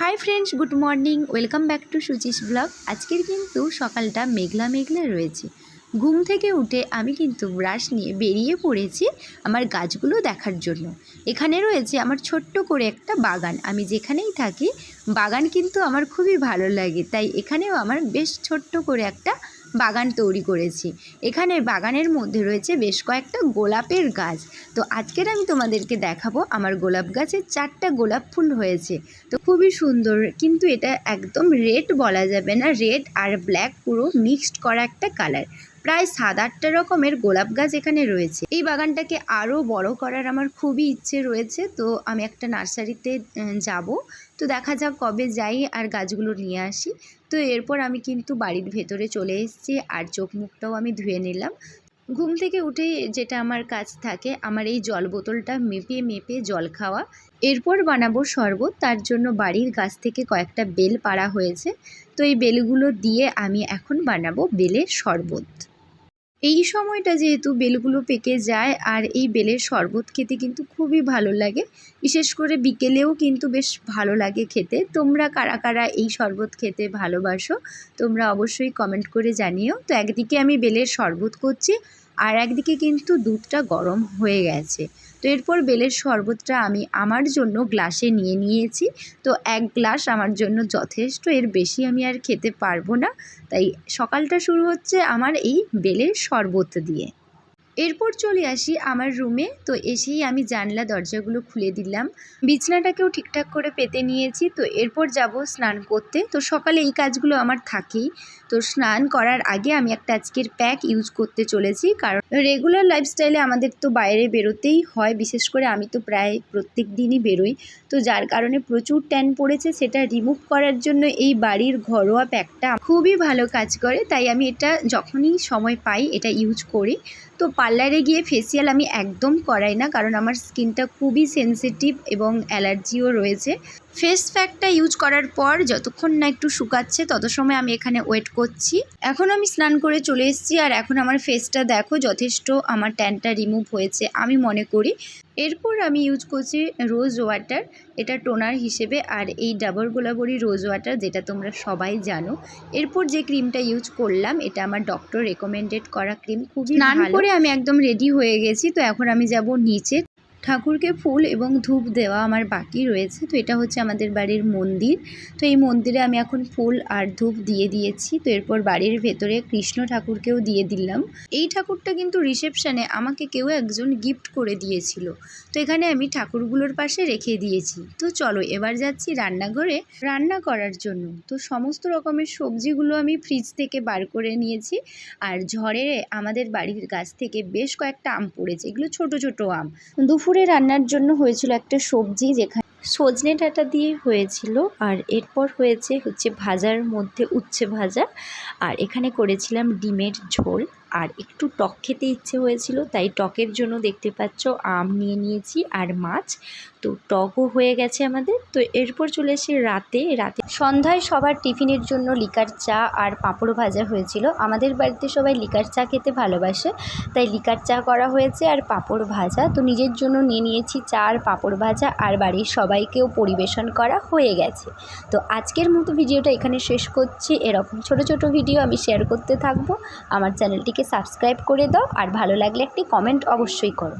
Hi friends good morning welcome back to Suchi's blog আজকের কিন্তু সকালটা মেঘলা মেঘলা রয়েছে। ঘুম থেকে উঠে আমি কিন্তু ব্রাশ নিয়ে বেরিয়ে পড়েছি আমার গাছগুলো দেখার জন্য। এখানে রয়েছে আমার ছোট্ট করে একটা বাগান। আমি যেখানেই থাকি, বাগান কিন্তু আমার খুবই ভালো লাগে। তাই এখানেও আমার বেশ ছোট্ট করে একটা বাগান তৈরি করেছি। এখানে বাগানের মধ্যে রয়েছে বেশ কয়েকটা গোলাপের গাছ। তো আজকের আমি তোমাদেরকে দেখাবো আমার গোলাপ গাছে চারটা গোলাপ ফুল হয়েছে। তো খুবই সুন্দর, কিন্তু এটা একদম রেড বলা যাবে না। রেড আর ব্ল্যাক পুরো মিক্সড করা একটা কালার। প্রায় সাত আটটা রকমের গোলাপ গাছ এখানে রয়েছে। এই বাগানটাকে আরও বড় করার আমার খুবই ইচ্ছে রয়েছে, তো আমি একটা নার্সারিতে যাব। তো দেখা যাক কবে যাই আর গাছগুলো নিয়ে আসি। তো এরপর আমি কিন্তু বাড়ির ভেতরে চলে এসেছি আর চোখ মুখটাও আমি ধুয়ে নিলাম। ঘুম থেকে উঠেই যেটা আমার কাজ থাকে, আমার এই জল বোতলটা মেপে মেপে জল খাওয়া। এরপর বানাবো শরবত, তার জন্য বাড়ির গাছ থেকে কয়েকটা বেল পাড়া হয়েছে। তো এই বেলগুলো দিয়ে আমি এখন বানাবো বেলের শরবত। এই সময়টা যেহেতু বেলগুলো পেকে যায় আর এই বেলের শরবত খেতে কিন্তু খুবই ভালো লাগে। বিশেষ করে বিকেলেও কিন্তু বেশ ভালো লাগে খেতে। তোমরা কারা কারা এই শরবত খেতে ভালোবাসো, তোমরা অবশ্যই কমেন্ট করে জানিও। তো একদিকে আমি বেলের শরবত করছি আর একদিকে কিন্তু দুধটা গরম হয়ে গেছে। তো এরপর বেলের শরবতটা আমি আমার জন্য গ্লাসে নিয়ে নিয়েছি। তো এক গ্লাস আমার জন্য যথেষ্ট, এর বেশি আমি আর খেতে পারব না। তাই সকালটা শুরু হচ্ছে আমার এই বেলের শরবত দিয়ে। এরপর চলে আসি আমার রুমে। তো এসেই আমি জানলা দরজাগুলো খুলে দিলাম। বিছনাটাকেও ঠিকঠাক করে পেতে নিয়েছি। তো এরপর যাব স্নান করতে। তো সকালে এই কাজগুলো আমার থাকেই। তো স্নান করার আগে আমি একটা আজকের প্যাক ইউজ করতে চলেছি। কারণ রেগুলার লাইফস্টাইলে আমাদের তো বাইরে বেরোতেই হয়। বিশেষ করে আমি তো প্রায় প্রত্যেক দিনই বেরোই। তো যার কারণে প্রচুর ট্যান পড়েছে। সেটা রিমুভ করার জন্য এই বাড়ির ঘরোয়া প্যাকটা খুবই ভালো কাজ করে। তাই আমি এটা যখনই সময় পাই এটা ইউজ করি। তো পার্লারে গিয়ে ফেসিয়াল আমি একদম করাই না, কারণ আমার স্কিনটা খুবই সেন্সিটিভ এবং অ্যালার্জিও রয়েছে। ফেস প্যাকটা ইউজ করার পর যতক্ষণ না একটু শুকাচ্ছে, তত সময় আমি এখানে ওয়েট করছি। এখন আমি স্নান করে চলে এসেছি আর এখন আমার ফেসটা দেখো, যথেষ্ট আমার ট্যানটা রিমুভ হয়েছে, আমি মনে করি। এরপর আমি ইউজ করছি রোজ ওয়াটার এটা টোনার হিসেবে আর এই ডাবর গোলাবরি রোজ ওয়াটার যেটা তোমরা সবাই জানো। এরপর যে ক্রিমটা ইউজ করলাম এটা আমার ডক্টর রেকমেন্ডেড করা ক্রিম খুবই স্নান করে আমি একদম রেডি হয়ে গেছি তো এখন আমি যাব নিচে ঠাকুরকে ফুল এবং ধূপ দেওয়া আমার বাকি রয়েছে। তো এটা হচ্ছে আমাদের বাড়ির মন্দির। তো এই মন্দিরে আমি এখন ফুল আর ধূপ দিয়ে দিয়েছি। তো এরপর বাড়ির ভেতরে কৃষ্ণ ঠাকুরকেও দিয়ে দিলাম। এই ঠাকুরটা কিন্তু রিসেপশানে আমাকে কেউ একজন গিফট করে দিয়েছিল। তো এখানে আমি ঠাকুরগুলোর পাশে রেখে দিয়েছি। তো চলো এবার যাচ্ছি রান্নাঘরে রান্না করার জন্য। তো সমস্ত রকমের সবজিগুলো আমি ফ্রিজ থেকে বার করে নিয়েছি। আর ঝড়ে আমাদের বাড়ির গাছ থেকে বেশ কয়েকটা আম পড়েছে। এগুলো ছোট ছোট আম। দুপুরে রান্নার জন্য হয়েছিল একটা সবজি যেখানে সজনে ডাঁটা দিয়ে হয়েছিল আর এরপর হয়েছে হচ্ছে ভাজার মধ্যে উচ্ছে ভাজা। আর এখানে করেছিলাম ডিমের ঝোল। আর একটু টক খেতে ইচ্ছে হয়েছিল, তাই টকের জন্য দেখতে পাচ্ছ আম নিয়ে নিয়েছি আর মাছ। তো টকও হয়ে গেছে আমাদের। তো এরপর চলে এসে রাতে রাতে সন্ধ্যায় সবার টিফিনের জন্য লিকার চা আর পাঁপড় ভাজা হয়েছিল। আমাদের বাড়িতে সবাই লিকার চা খেতে ভালোবাসে, তাই লিকার চা করা হয়েছে আর পাঁপড় ভাজা। তো নিজের জন্য নিয়ে নিয়েছি চা আর পাঁপড় ভাজা। আর বাড়ির সবাইকেও পরিবেশন করা হয়ে গেছে। তো আজকের মতো ভিডিওটা এখানে শেষ করছি। এরকম ছোট ছোট ভিডিও আমি শেয়ার করতে থাকব। আমার চ্যানেলটিকে সাবস্ক্রাইব করে দাও। আর ভালো লাগলে একটি কমেন্ট অবশ্যই করো।